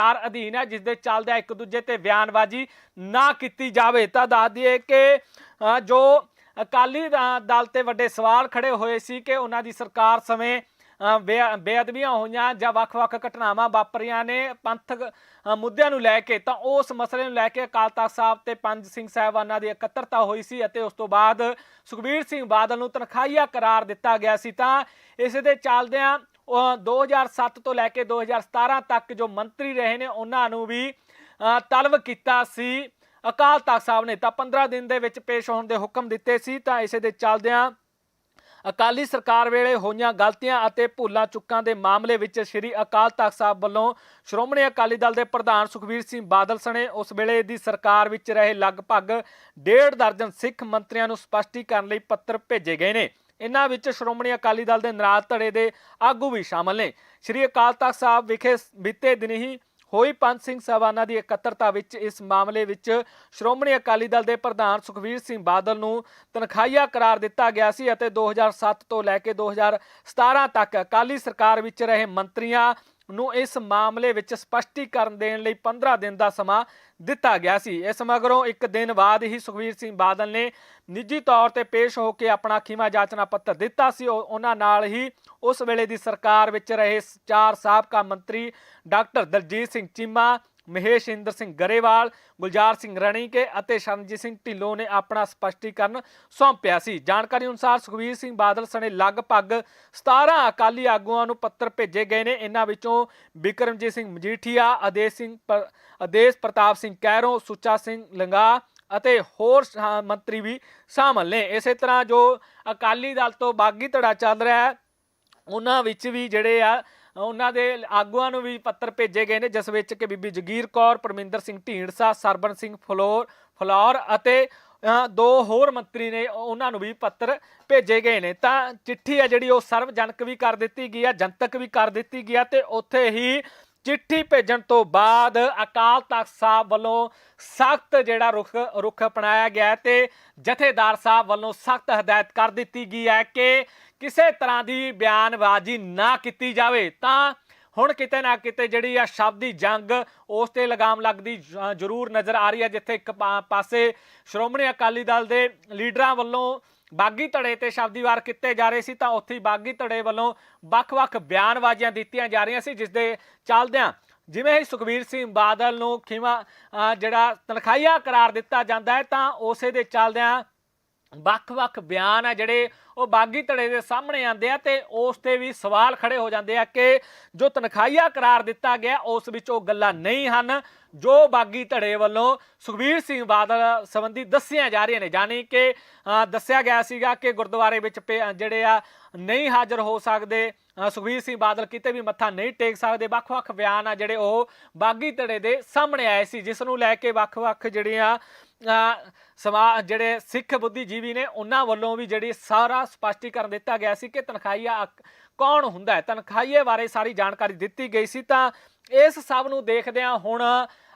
ਸਰਕਾਰ ਅਧੀਨ ਹੈ ਜਿਸ ਦੇ ਚੱਲਦਿਆਂ ਇੱਕ ਦੂਜੇ ਤੇ ਬਿਆਨਬਾਜ਼ੀ ਨਾ ਕੀਤੀ ਜਾਵੇ। ਤਾਂ ਦੱਸ ਦਈਏ ਕਿ ਜੋ ਅਕਾਲੀ ਦਲ ਤੇ ਵੱਡੇ ਸਵਾਲ ਖੜੇ ਹੋਏ ਸੀ ਕਿ ਉਹਨਾਂ ਦੀ ਸਰਕਾਰ ਸਮੇਂ ਬੇਅਦਬੀਆਂ ਹੋਈਆਂ ਜਾਂ ਵੱਖ-ਵੱਖ ਘਟਨਾਵਾਂ ਵਾਪਰੀਆਂ ਨੇ ਪੰਥਕ ਮੁੱਦਿਆਂ ਨੂੰ ਲੈ ਕੇ, ਤਾਂ ਉਸ ਮਸਲੇ ਨੂੰ ਲੈ ਕੇ ਅਕਾਲ ਤਖਤ ਸਾਹਿਬ ਤੇ ਪੰਜ ਸਿੰਘ ਸਾਹਿਬਾਨਾਂ ਦੀ ਇਕੱਤਰਤਾ ਹੋਈ ਸੀ ਅਤੇ ਉਸ ਤੋਂ ਬਾਅਦ ਸੁਖਬੀਰ ਸਿੰਘ ਬਾਦਲ ਨੂੰ ਤਨਖਾਹੀਆ ਕਰਾਰ ਦਿੱਤਾ ਗਿਆ ਸੀ। ਤਾਂ ਇਸੇ ਦੇ ਚੱਲਦਿਆਂ 2007 ਤੋਂ ਲੈ ਕੇ 2017 ਤੱਕ ਜੋ ਮੰਤਰੀ ਰਹੇ ਨੇ, ਉਹਨਾਂ ਨੂੰ ਵੀ ਤਲਬ ਕੀਤਾ ਸੀ। ਅਕਾਲ ਤਖਤ ਸਾਹਿਬ ਨੇ ਤਾਂ 15 ਦਿਨ ਦੇ ਵਿੱਚ ਪੇਸ਼ ਹੋਣ ਦੇ ਹੁਕਮ ਦਿੱਤੇ ਸੀ। ਤਾਂ ਇਸੇ ਦੇ ਚੱਲਦਿਆਂ ਅਕਾਲੀ ਸਰਕਾਰ ਵੇਲੇ ਹੋਈਆਂ ਗਲਤੀਆਂ ਅਤੇ ਭੁੱਲਾਂ ਚੁੱਕਾਂ ਦੇ ਮਾਮਲੇ ਵਿੱਚ ਸ੍ਰੀ ਅਕਾਲ ਤਖਤ ਸਾਹਿਬ ਵੱਲੋਂ ਸ਼੍ਰੋਮਣੀ ਅਕਾਲੀ ਦਲ ਦੇ ਪ੍ਰਧਾਨ ਸੁਖਬੀਰ ਸਿੰਘ ਬਾਦਲ ਸਣੇ ਉਸ ਵੇਲੇ ਦੀ ਸਰਕਾਰ ਵਿੱਚ ਰਹੇ ਲਗਭਗ ਡੇਢ ਦਰਜਨ ਸਿੱਖ ਮੰਤਰੀਆਂ ਨੂੰ ਸਪਸ਼ਟੀਕਰਨ ਲਈ ਪੱਤਰ ਭੇਜੇ ਗਏ ਨੇ। ਇਹਨਾਂ ਵਿੱਚ ਸ਼੍ਰੋਮਣੀ ਅਕਾਲੀ ਦਲ ਦੇ ਨਾਰਾਜ਼ ਧੜੇ ਦੇ ਆਗੂ ਵੀ ਸ਼ਾਮਲ ਨੇ। ਸ੍ਰੀ ਅਕਾਲ ਤਖਤ ਸਾਹਿਬ ਵਿਖੇ ਬੀਤੇ ਦਿਨ ਹੀ ਹੋਈ ਪੰਜ ਸਿੰਘ ਸਾਹਿਬਾਨਾਂ ਦੀ ਇਕੱਤਰਤਾ ਵਿੱਚ ਇਸ ਮਾਮਲੇ ਵਿੱਚ ਸ਼੍ਰੋਮਣੀ ਅਕਾਲੀ ਦਲ ਦੇ ਪ੍ਰਧਾਨ ਸੁਖਬੀਰ ਸਿੰਘ ਬਾਦਲ ਨੂੰ ਤਨਖਾਹੀਆ ਕਰਾਰ ਦਿੱਤਾ ਗਿਆ ਸੀ ਅਤੇ 2007 ਤੋਂ ਲੈ ਕੇ 2017 ਤੱਕ ਅਕਾਲੀ ਸਰਕਾਰ ਵਿੱਚ ਰਹੇ ਮੰਤਰੀਆਂ ਨੂੰ ਇਸ ਮਾਮਲੇ ਵਿੱਚ ਸਪਸ਼ਟੀਕਰਨ ਦੇਣ ਲਈ 15 ਦਿਨ ਦਾ ਸਮਾਂ ਦਿੱਤਾ ਗਿਆ ਸੀ। ਇਸ ਮਗਰੋਂ ਇੱਕ ਦਿਨ ਬਾਅਦ ਹੀ ਸੁਖਬੀਰ ਸਿੰਘ ਬਾਦਲ ਨੇ ਨਿੱਜੀ ਤੌਰ ਤੇ ਪੇਸ਼ ਹੋ ਕੇ ਆਪਣਾ ਖਿਮਾ ਜਾਚਨਾ ਪੱਤਰ ਦਿੱਤਾ ਸੀ। ਉਹ- ਉਹਨਾਂ ਨਾਲ ਹੀ ਉਸ ਵੇਲੇ ਦੀ ਸਰਕਾਰ ਵਿੱਚ ਰਹੇ ਚਾਰ ਸਾਬਕਾ ਮੰਤਰੀ ਡਾਕਟਰ ਦਲਜੀਤ ਸਿੰਘ ਚੀਮਾ ਮਹੇਸ਼ ਇੰਦਰ ਸਿੰਘ ਗਰੇਵਾਲ, ਗੁਲਜ਼ਾਰ ਸਿੰਘ ਰਣੀਕੇ ਅਤੇ ਸ਼ਰਨਜੀਤ ਸਿੰਘ ਢਿੱਲੋਂ ਨੇ ਆਪਣਾ ਸਪਸ਼ਟੀਕਰਨ ਸੌਂਪਿਆ ਸੀ। ਜਾਣਕਾਰੀ ਅਨੁਸਾਰ ਸੁਖਬੀਰ ਸਿੰਘ ਬਾਦਲ ਸਣੇ ਲਗਭਗ 17 ਅਕਾਲੀ ਆਗੂਆਂ ਨੂੰ ਪੱਤਰ ਭੇਜੇ ਗਏ ਨੇ। ਇਹਨਾਂ ਵਿੱਚੋਂ ਬਿਕਰਮਜੀਤ ਸਿੰਘ ਮਜੀਠੀਆ ਆਦੇਸ਼ ਸਿੰਘ ਪ- ਆਦੇਸ਼ ਪ੍ਰਤਾਪ ਸਿੰਘ ਕੈਰੋਂ, ਸੁੱਚਾ ਸਿੰਘ ਲੰਗਾ ਅਤੇ ਹੋਰ ਮੰਤਰੀ ਵੀ ਸ਼ਾਮਲ ਨੇ। ਇਸੇ ਤਰ੍ਹਾਂ ਜੋ ਅਕਾਲੀ ਦਲ ਤੋਂ ਬਾਗੀ ਧੜਾ ਚੱਲ ਰਿਹਾ ਹੈ, ਉਹਨਾਂ ਵਿੱਚ ਵੀ ਜਿਹੜੇ ਆ ਉਹਨਾਂ ਦੇ ਆਗੂਆਂ ਨੂੰ ਵੀ ਪੱਤਰ ਭੇਜੇ ਗਏ ਨੇ, ਜਿਸ ਵਿੱਚ ਕਿ ਬੀਬੀ ਜਗੀਰ ਕੌਰ, ਪਰਮਿੰਦਰ ਸਿੰਘ ਢੀਂਡਸਾ ਸਰਬਨ ਸਿੰਘ ਫਲੋਰ, ਫਲੌਰ ਅਤੇ ਦੋ ਹੋਰ ਮੰਤਰੀ ਨੇ ਉਹਨਾਂ ਨੂੰ ਵੀ ਪੱਤਰ ਭੇਜੇ ਗਏ ਨੇ। ਤਾਂ ਚਿੱਠੀ ਹੈ ਜਿਹੜੀ ਉਹ ਸਰਵਜਨਕ ਵੀ ਕਰ ਦਿੱਤੀ ਗਈ ਹੈ ਜਨਤਕ ਵੀ ਕਰ ਦਿੱਤੀ ਗਈ ਹੈ ਤੇ ਉੱਥੇ ਹੀ ਚਿੱਠੀ ਭੇਜਣ ਤੋਂ ਬਾਅਦ ਅਕਾਲ ਤਖਤ ਸਾਹਿਬ ਵੱਲੋਂ ਸਖਤ ਜਿਹੜਾ ਰੁਖ ਰੁਖ ਅਪਣਾਇਆ ਗਿਆ ਹੈ ਤੇ ਜਥੇਦਾਰ ਸਾਹਿਬ ਵੱਲੋਂ ਸਖਤ ਹਦਾਇਤ ਕਰ ਦਿੱਤੀ ਗਈ ਹੈ ਕਿ ਕਿਸੇ ਤਰ੍ਹਾਂ ਦੀ ਬਿਆਨਬਾਜ਼ੀ ਨਾ ਕੀਤੀ ਜਾਵੇ। ਤਾਂ ਹੁਣ ਕਿਤੇ ਨਾ ਕਿਤੇ ਜਿਹੜੀ ਆ ਸ਼ਬਦੀ ਜੰਗ, ਉਸ ਤੇ ਲਗਾਮ ਲੱਗਦੀ ਜ਼ਰੂਰ ਨਜ਼ਰ ਆ ਰਹੀ ਹੈ, ਜਿੱਥੇ ਇੱਕ ਪਾਸੇ ਸ਼੍ਰੋਮਣੀ ਅਕਾਲੀ ਦਲ ਦੇ ਲੀਡਰਾਂ ਵੱਲੋਂ ਬਾਗੀ ਧੜੇ ਤੇ ਸ਼ਬਦੀ ਵਾਰ ਕੀਤੇ ਜਾ ਰਹੇ ਸੀ ਤਾਂ ਉੱਥੇ ਬਾਗੀ ਧੜੇ ਵੱਲੋਂ ਵੱਖ-ਵੱਖ ਬਿਆਨਬਾਜ਼ੀਆਂ ਦਿੱਤੀਆਂ ਜਾ ਰਹੀਆਂ ਸੀ ਜਿਸ ਦੇ ਚੱਲਦਿਆਂ ਜਿਵੇਂ ਹੀ ਸੁਖਬੀਰ ਸਿੰਘ ਬਾਦਲ ਨੂੰ ਖਿਮਾ ਅ, ਜਿਹੜਾ ਤਨਖਾਹੀਆ ਕਰਾਰ ਦਿੱਤਾ ਜਾਂਦਾ ਹੈ ਤਾਂ ਉਸੇ ਦੇ ਚੱਲਦਿਆਂ ਵੱਖ-ਵੱਖ ਬਿਆਨ ਆ ਜਿਹੜੇ ਉਹ ਬਾਗੀ ਧੜੇ ਦੇ ਸਾਹਮਣੇ ਆਉਂਦੇ ਆ ਤੇ ਉਸ ਤੇ ਵੀ ਸਵਾਲ ਖੜੇ ਹੋ ਜਾਂਦੇ ਆ ਕਿ ਜੋ ਤਨਖਾਹੀਆ ਕਰਾਰ ਦਿੱਤਾ ਗਿਆ, ਉਸ ਵਿੱਚ ਉਹ ਗੱਲਾਂ ਨਹੀਂ ਹਨ। ਜੋ ਬਾਗੀ ਧੜੇ ਵੱਲੋਂ ਸੁਖਬੀਰ ਸਿੰਘ ਬਾਦਲ ਸੰਬੰਧੀ ਦੱਸੀਆਂ ਜਾ ਰਹੀਆਂ ਨੇ ਜਾਨੀ ਕਿ ਦੱਸਿਆ ਗਿਆ ਸੀਗਾ ਕਿ ਗੁਰਦੁਆਰੇ ਵਿੱਚ ਪੇ- ਜਿਹੜੇ ਆ, ਨਹੀਂ ਹਾਜ਼ਰ ਹੋ ਸਕਦੇ। ਸੁਖਬੀਰ ਸਿੰਘ ਬਾਦਲ ਕਿਤੇ ਵੀ ਮੱਥਾ ਨਹੀਂ ਟੇਕ ਸਕਦੇ। ਵੱਖ-ਵੱਖ ਬਿਆਨ ਆ ਜਿਹੜੇ ਉਹ ਬਾਗੀ ਧੜੇ ਦੇ ਸਾਹਮਣੇ ਆਏ ਸੀ, ਜਿਸ ਨੂੰ ਲੈ ਕੇ ਵੱਖ-ਵੱਖ ਜਿਹੜੀਆਂ ਸਮਾ, ਜਿਹੜੇ ਸਿੱਖ ਬੁੱਧੀਜੀਵੀ ਨੇ, ਉਹਨਾਂ ਵੱਲੋਂ ਵੀ ਜਿਹੜੀ ਸਾਰਾ ਸਪਸ਼ਟੀਕਰਨ ਦਿੱਤਾ ਗਿਆ ਸੀ ਕਿ ਤਨਖਾਹੀਆ ਅਕ- ਕੌਣ ਹੁੰਦਾ ਹੈ? ਤਨਖਾਹੀਏ ਬਾਰੇ ਸਾਰੀ ਜਾਣਕਾਰੀ ਦਿੱਤੀ ਗਈ ਸੀ ਤਾਂ ਇਸ ਸਭ ਨੂੰ ਦੇਖਦਿਆਂ ਹੁਣ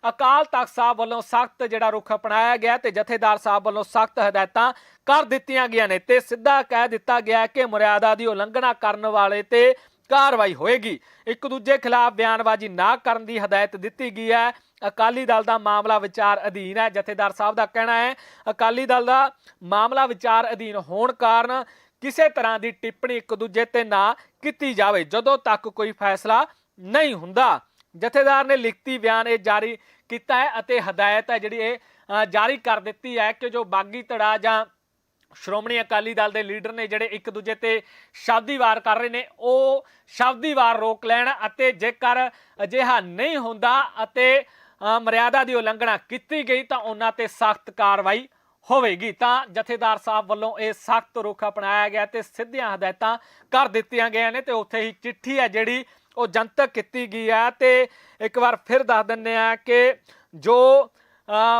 ਅਕਾਲ ਤਖਤ ਸਾਹਿਬ ਵੱਲੋਂ ਸਖਤ ਜਿਹੜਾ ਰੁਖ ਅਪਣਾਇਆ ਗਿਆ ਤੇ ਜਥੇਦਾਰ ਸਾਹਿਬ ਵੱਲੋਂ ਸਖਤ ਹਦਾਇਤਾਂ ਕਰ ਦਿੱਤੀਆਂ ਗਈਆਂ ਨੇ ਤੇ ਸਿੱਧਾ ਕਹਿ ਦਿੱਤਾ ਗਿਆ ਕਿ ਮਰਿਆਦਾ ਦੀ ਉਲੰਘਣਾ ਕਰਨ ਵਾਲੇ ਤੇ ਕਾਰਵਾਈ ਹੋਏਗੀ। ਇੱਕ ਦੂਜੇ ਖਿਲਾਫ ਬਿਆਨਬਾਜ਼ੀ ਨਾ ਕਰਨ ਦੀ ਹਦਾਇਤ ਦਿੱਤੀ ਗਈ ਹੈ। ਅਕਾਲੀ ਦਲ ਦਾ ਮਾਮਲਾ ਵਿਚਾਰ ਅਧੀਨ ਹੈ। ਜਥੇਦਾਰ ਸਾਹਿਬ ਦਾ ਕਹਿਣਾ ਹੈ, ਅਕਾਲੀ ਦਲ ਦਾ ਮਾਮਲਾ ਵਿਚਾਰ ਅਧੀਨ ਹੋਣ ਕਾਰਨ ਕਿਸੇ ਤਰ੍ਹਾਂ ਦੀ ਟਿੱਪਣੀ ਇੱਕ ਦੂਜੇ ਤੇ ਨਾ ਕੀਤੀ ਜਾਵੇ। ਜਦੋਂ ਤੱਕ ਕੋਈ ਫੈਸਲਾ ਨਹੀਂ ਹੁੰਦਾ। ਜਥੇਦਾਰ ਨੇ ਲਿਖਤੀ ਬਿਆਨ ਇਹ ਜਾਰੀ ਕੀਤਾ ਹੈ ਅਤੇ ਹਦਾਇਤ ਹੈ ਜਿਹੜੀ ਇਹ ਜਾਰੀ ਕਰ ਦਿੱਤੀ ਹੈ ਕਿ ਜੋ ਬਾਗੀ ਧੜਾ ਜਾਂ ਸ਼੍ਰੋਮਣੀ ਅਕਾਲੀ ਦਲ ਦੇ ਲੀਡਰ ਨੇ ਜਿਹੜੇ ਇੱਕ ਦੂਜੇ ਤੇ ਸ਼ਬਦੀ ਵਾਰ ਕਰ ਰਹੇ ਨੇ, ਉਹ ਸ਼ਬਦੀ ਵਾਰ ਰੋਕ ਲੈਣ ਅਤੇ ਜੇਕਰ ਅਜਿਹਾ ਨਹੀਂ ਹੁੰਦਾ ਅਤੇ ਮਰਿਆਦਾ ਦੀ ਉਲੰਘਣਾ ਕੀਤੀ ਗਈ ਤਾਂ ਉਹਨਾਂ ਤੇ ਸਖਤ ਕਾਰਵਾਈ ਹੋਵੇਗੀ। ਤਾਂ ਜਥੇਦਾਰ ਸਾਹਿਬ ਵੱਲੋਂ ਇਹ ਸਖਤ ਰੁਖ ਅਪਣਾਇਆ ਗਿਆ ਤੇ ਸਿੱਧੀਆਂ ਹਦਾਇਤਾਂ ਕਰ ਦਿੱਤੀਆਂ ਗਈਆਂ ਨੇ ਤੇ ਉੱਥੇ ਹੀ ਚਿੱਠੀ ਹੈ ਜਿਹੜੀ ਉਹ ਜਨਤਕ ਕੀਤੀ ਗਈ ਹੈ ਤੇ ਇੱਕ ਵਾਰ ਫਿਰ ਦੱਸ ਦਿੰਨੇ ਆ ਕਿ ਜੋ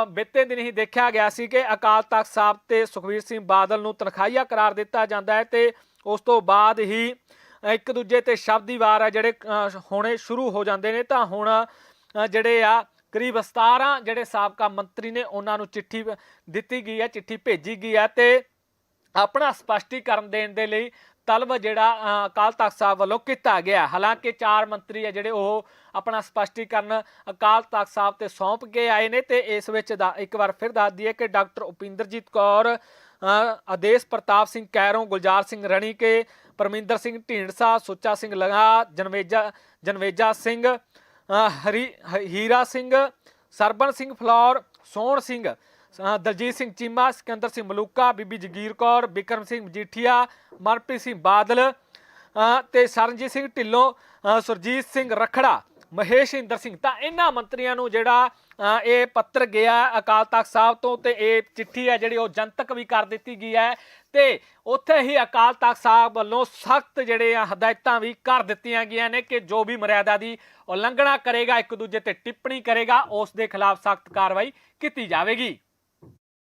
ਬੀਤੇ ਦਿਨ ਹੀ ਦੇਖਿਆ ਗਿਆ ਸੀ ਕਿ ਅਕਾਲ ਤਖਤ ਸਾਹਿਬ ਤੇ ਸੁਖਬੀਰ ਸਿੰਘ ਬਾਦਲ ਨੂੰ ਤਨਖਾਹੀਆ ਕਰਾਰ ਦਿੱਤਾ ਜਾਂਦਾ ਹੈ ਤੇ ਉਸ ਤੋਂ ਬਾਅਦ ਹੀ ਇੱਕ ਦੂਜੇ ਤੇ ਸ਼ਬਦੀ ਵਾਰ ਆ ਜਿਹੜੇ ਹੋਣੇ ਸ਼ੁਰੂ ਹੋ ਜਾਂਦੇ ਨੇ ਤਾਂ ਹੁਣ ਜਿਹੜੇ ਆ ਕਰੀਬ 17 ਜਿਹੜੇ ਸਾਬਕਾ ਮੰਤਰੀ ਨੇ ਉਹਨਾਂ ਨੂੰ ਚਿੱਠੀ ਦਿੱਤੀ ਗਈ ਹੈ, ਚਿੱਠੀ ਭੇਜੀ ਗਈ ਹੈ ਤੇ ਆਪਣਾ ਸਪਸ਼ਟੀਕਰਨ ਦੇਣ ਦੇ ਲਈ ਤਲਬ ਜਿਹੜਾ ਅਕਾਲ ਤਖਤ ਸਾਹਿਬ ਵੱਲੋਂ ਕੀਤਾ ਗਿਆ। ਹਾਲਾਂਕਿ ਚਾਰ ਮੰਤਰੀ ਆ ਜਿਹੜੇ ਉਹ ਆਪਣਾ ਸਪਸ਼ਟੀਕਰਨ ਅਕਾਲ ਤਖਤ ਸਾਹਿਬ ਤੇ ਸੌਂਪ ਕੇ ਆਏ ਨੇ ਤੇ ਇਸ ਵਿੱਚ ਦਾ ਇੱਕ ਵਾਰ ਫਿਰ ਦੱਸ ਦਈਏ ਕਿ ਡਾਕਟਰ ਉਪਿੰਦਰਜੀਤ ਕੌਰ ਆਦੇਸ਼ ਪ੍ਰਤਾਪ ਸਿੰਘ ਕੈਰੋਂ, ਗੁਲਜ਼ਾਰ ਸਿੰਘ ਰਣੀਕੇ ਪਰਮਿੰਦਰ ਸਿੰਘ ਢੀਂਡਸਾ, ਸੁੱਚਾ ਸਿੰਘ ਲਗਾ ਜਨਵੇਜਾ ਜਨਵੇਜਾ ਸਿੰਘ ਹਰੀ ਹੀਰਾ ਸਿੰਘ ਸਰਬਨ ਸਿੰਘ ਫਲੌਰ, ਸੋਹਣ ਸਿੰਘ ਦਲਜੀਤ ਸਿੰਘ ਚੀਮਾ ਸਿਕੰਦਰ ਸਿੰਘ ਮਲੂਕਾ ਬੀਬੀ ਜਗੀਰ ਕੌਰ ਬਿਕਰਮ ਸਿੰਘ ਮਜੀਠੀਆ ਮਨਪ੍ਰੀਤ ਸਿੰਘ ਬਾਦਲ ਅ, ਤੇ ਸਰਨਜੀਤ ਸਿੰਘ ਢਿੱਲੋਂ ਸੁਰਜੀਤ ਸਿੰਘ ਰਖੜਾ ਮਹੇਸ਼ ਇੰਦਰ ਸਿੰਘ। ਤਾਂ ਇਹਨਾਂ ਮੰਤਰੀਆਂ ਨੂੰ ਜਿਹੜਾ ਇਹ ਪੱਤਰ ਗਿਆ ਅਕਾਲ ਤਖਤ ਸਾਹਿਬ ਤੋਂ ਤੇ ਇਹ ਚਿੱਠੀ ਹੈ ਜਿਹੜੀ ਉਹ ਜਨਤਕ ਵੀ ਕਰ ਦਿੱਤੀ ਗਈ ਹੈ ਤੇ ਉੱਥੇ ਹੀ ਅਕਾਲ ਤਖਤ ਸਾਹਿਬ ਵੱਲੋਂ ਸਖਤ ਜਿਹੜੇ ਆ ਹਦਾਇਤਾਂ ਵੀ ਕਰ ਦਿੱਤੀਆਂ ਗਈਆਂ ਨੇ ਕਿ ਜੋ ਵੀ ਮਰਿਆਦਾ ਦੀ ਉਲੰਘਣਾ ਕਰੇਗਾ ਇੱਕ ਦੂਜੇ ਤੇ ਟਿੱਪਣੀ ਕਰੇਗਾ ਉਸ ਦੇ ਖਿਲਾਫ ਸਖਤ ਕਾਰਵਾਈ ਕੀਤੀ ਜਾਵੇਗੀ।